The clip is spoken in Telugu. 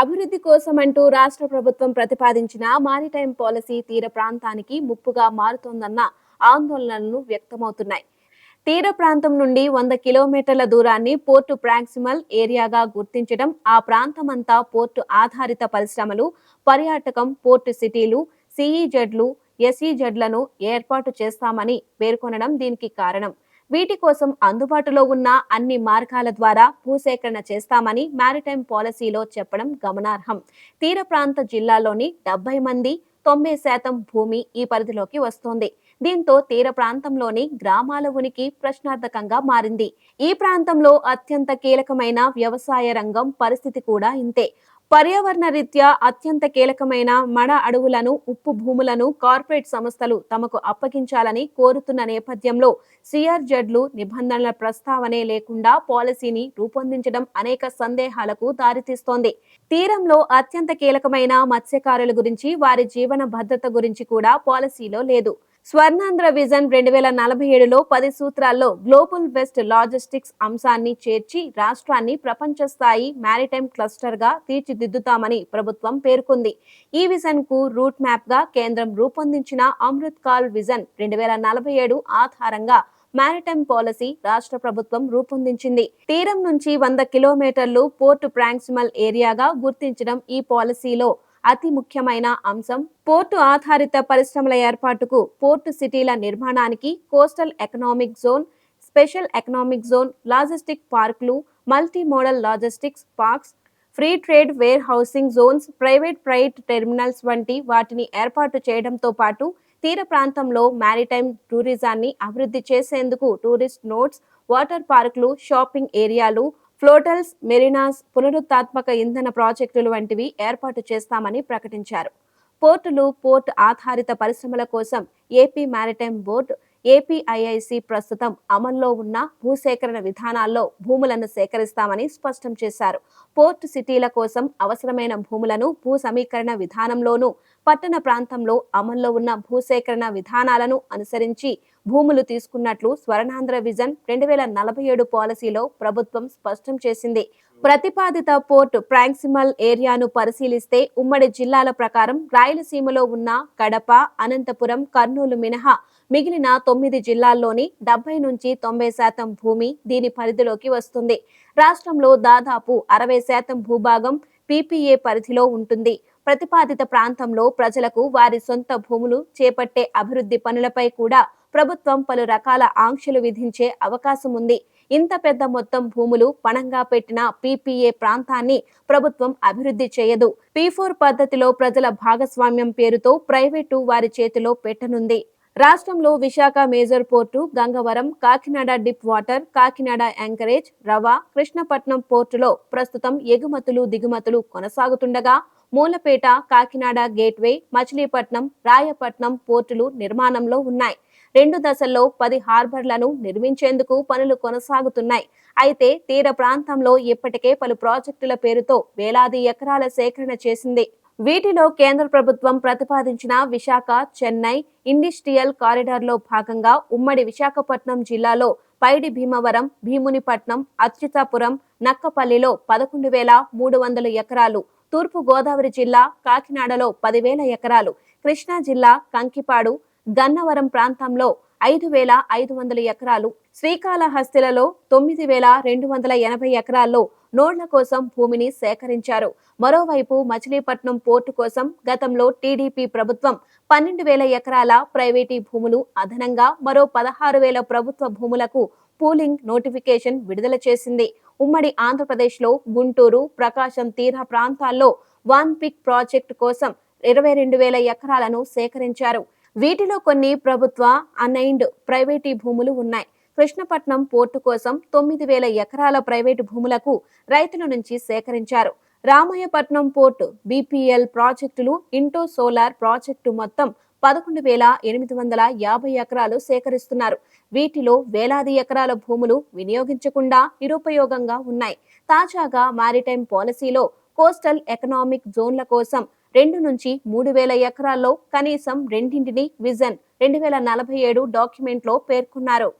అభివృద్ధి కోసం అంటూ రాష్ట్ర ప్రభుత్వం ప్రతిపాదించిన మారిటైమ్ పాలసీ తీర ప్రాంతానికి ముప్పుగా మారుతోందన్న ఆందోళనలు వ్యక్తమవుతున్నాయి. తీర ప్రాంతం నుండి వంద కిలోమీటర్ల దూరాన్ని పోర్టు ప్రాక్సిమల్ ఏరియాగా గుర్తించడం ఆ ప్రాంతమంతా పోర్టు ఆధారిత పరిశ్రమలు పర్యాటకం పోర్టు సిటీలు సిఈజెడ్లు ఎస్ఈజెడ్లను ఏర్పాటు చేస్తామని పేర్కొనడం దీనికి కారణం. వీటి కోసం అందుబాటులో ఉన్న అన్ని మార్గాల ద్వారా భూసేకరణ చేస్తామని మారిటైమ్ పాలసీలో చెప్పడం గమనార్హం. తీర ప్రాంత జిల్లాలోని డెబ్బై మంది తొంభై శాతం భూమి ఈ పరిధిలోకి వస్తోంది. దీంతో తీర ప్రాంతంలోని గ్రామాల ఉనికి ప్రశ్నార్థకంగా మారింది. ఈ ప్రాంతంలో అత్యంత కీలకమైన వ్యవసాయ రంగం పరిస్థితి కూడా ఇంతే. పర్యావరణ రీత్యా అత్యంత కీలకమైన మడ అడవులను ఉప్పు భూములను కార్పొరేట్ సంస్థలు తమకు అప్పగించాలని కోరుతున్న నేపథ్యంలో సిఆర్జెడ్లు నిబంధనల ప్రస్తావనే లేకుండా పాలసీని రూపొందించడం అనేక సందేహాలకు దారితీస్తోంది. తీరంలో అత్యంత కీలకమైన మత్స్యకారుల గురించి వారి జీవన భద్రత గురించి కూడా పాలసీలో లేదు. స్వర్ణాంధ్ర విజన్ రెండు వేల నలభై ఏడులో పది సూత్రాల్లో గ్లోబల్ బెస్ట్ లాజిస్టిక్స్ అంశాన్ని చేర్చి రాష్ట్రాన్ని ప్రపంచ స్థాయి మారిటైమ్ క్లస్టర్గా తీర్చిదిద్దుతామని ప్రభుత్వం పేర్కొంది. ఈ విజన్కు రూట్ మ్యాప్గా కేంద్రం రూపొందించిన అమృత్ కాల్ విజన్ రెండు వేల నలభై ఏడు ఆధారంగా మారిటైమ్ పాలసీ రాష్ట్ర ప్రభుత్వం రూపొందించింది. తీరం నుంచి వంద కిలోమీటర్లు పోర్ట్ ప్రాంక్సిమల్ ఏరియాగా గుర్తించడం ఈ పాలసీలో అతి ముఖ్యమైన అంశం పోర్టు ఆధారిత పరిశ్రమల ఏర్పాటుకు పోర్టు సిటీల నిర్మాణానికి coastal economic zone special economic zone logistic పార్కులు multi modal logistics parks free trade warehousing zones private private terminals వంటి వాటిని ఏర్పాటు చేయడంతో పాటు తీర ప్రాంతంలో మ్యారిటైమ్ టూరిజాన్ని అభివృద్ధి చేసేందుకు టూరిస్ట్ నోట్స్ వాటర్ పార్కులు షాపింగ్ ఏరియాలు ఫ్లోటల్స్ మెరీనాస్ పునరుత్పాత్మక ఇంధన ప్రాజెక్టులు వంటివి ఏర్పాటు చేస్తామని ప్రకటించారు. పోర్టులు పోర్ట్ ఆధారిత పరిశ్రమల కోసం ఏపీ మారిటైమ్ బోర్డు ఏపీఐఐసి ప్రస్తుతం అమల్లో ఉన్న భూసేకరణ విధానాల్లో భూములను సేకరిస్తామని స్పష్టం చేశారు. పోర్ట్ సిటీల కోసం అవసరమైన భూములను భూ సమీకరణ విధానంలోనూ పట్టణ ప్రాంతంలో అమల్లో ఉన్న భూసేకరణ విధానాలను అనుసరించి భూములు తీసుకున్నట్లు స్వర్ణాంధ్ర విజన్ రెండు వేల నలభై ఏడు పాలసీలో ప్రభుత్వం స్పష్టం చేసింది. ప్రతిపాదిత పోర్ట్ ప్రాంక్సిమల్ ఏరియాను పరిశీలిస్తే ఉమ్మడి జిల్లాల ప్రకారం రాయలసీమలో ఉన్న కడప అనంతపురం కర్నూలు మినహా మిగిలిన తొమ్మిది జిల్లాల్లోని డెబ్బై నుంచి తొంభై శాతం భూమి దీని పరిధిలోకి వస్తుంది. రాష్ట్రంలో దాదాపు అరవై శాతం భూభాగం పీపీఏ పరిధిలో ఉంటుంది. ప్రతిపాదిత ప్రాంతంలో ప్రజలకు వారి సొంత భూములు చేపట్టే అభివృద్ధి పనులపై కూడా ప్రభుత్వం పలు రకాల ఆంక్షలు విధించే అవకాశం ఉంది. ఇంత పెద్ద మొత్తం భూములు పణంగా పెట్టిన పీపీఏ ప్రాంతాన్ని ప్రభుత్వం అభివృద్ధి చేయదు. పీ ఫోర్ పద్ధతిలో ప్రజల భాగస్వామ్యం పేరుతో ప్రైవేటు వారి చేతిలో పెట్టనుంది. రాష్ట్రంలో Visakha major port Gangavaram Kakinada deep water Kakinada anchorage Ravva Krishnapatnam పోర్టులో ప్రస్తుతం ఎగుమతులు దిగుమతులు కొనసాగుతుండగా మూలపేట కాకినాడ గేట్వే మచిలీపట్నం రాయపట్నం పోర్టులు నిర్మాణంలో ఉన్నాయి. రెండు దశల్లో పది హార్బర్లను నిర్మించేందుకు పనులు కొనసాగుతున్నాయి. అయితే తీర ప్రాంతంలో ఇప్పటికే పలు ప్రాజెక్టుల పేరుతో వేలాది ఎకరాల సేకరణ చేసింది. వీటిలో కేంద్ర ప్రభుత్వం ప్రతిపాదించిన విశాఖ చెన్నై ఇండస్ట్రియల్ కారిడార్లో భాగంగా ఉమ్మడి విశాఖపట్నం జిల్లాలో పైడి భీమవరం భీమునిపట్నం అచ్యుతాపురం నక్కపల్లిలో పదకొండు వేల మూడు వందల ఎకరాలు తూర్పు గోదావరి జిల్లా కాకినాడలో పదివేల ఎకరాలు కృష్ణా జిల్లా కంకిపాడు గన్నవరం ప్రాంతంలో ఐదు వేల ఐదు వందల ఎకరాలు. శ్రీకాళహస్తిలలో తొమ్మిది వేల రెండు వందల ఎనభై ఎకరాల్లో నోడ్ల కోసం భూమిని సేకరించారు. మరోవైపు మచిలీపట్నం పోర్టు కోసం గతంలో టీడీపీ ప్రభుత్వం పన్నెండు వేల ఎకరాల ప్రైవేటీ భూములు అదనంగా మరో పదహారు వేల ప్రభుత్వ భూములకు పూలింగ్ నోటిఫికేషన్ విడుదల చేసింది. ఉమ్మడి ఆంధ్రప్రదేశ్లో గుంటూరు ప్రకాశం తీర ప్రాంతాల్లో వాన్ పిక్ ప్రాజెక్టు కోసం ఇరవై రెండు వేల ఎకరాలను సేకరించారు. వీటిలో కొన్ని ప్రభుత్వ అనైన్డ్ ప్రైవేటీ భూములు ఉన్నాయి. కృష్ణపట్నం పోర్టు కోసం తొమ్మిది వేల ఎకరాల ప్రైవేటు భూములకు రైతుల నుంచి సేకరించారు. రామయ్యపట్నం పోర్టు బీపీఎల్ ప్రాజెక్టులు ఇంటో సోలార్ ప్రాజెక్టు మొత్తం పదకొండు వేల ఎనిమిది వందల యాభై ఎకరాలు సేకరిస్తున్నారు. వీటిలో వేలాది ఎకరాల భూములు వినియోగించకుండా నిరుపయోగంగా ఉన్నాయి. తాజాగా మారిటైమ్ పాలసీలో కోస్టల్ ఎకనామిక్ జోన్ల కోసం రెండు నుంచి మూడు వేల ఎకరాల్లో కనీసం రెండింటిని విజన్ రెండు వేల నలభై ఏడు డాక్యుమెంట్లో పేర్కొన్నారు.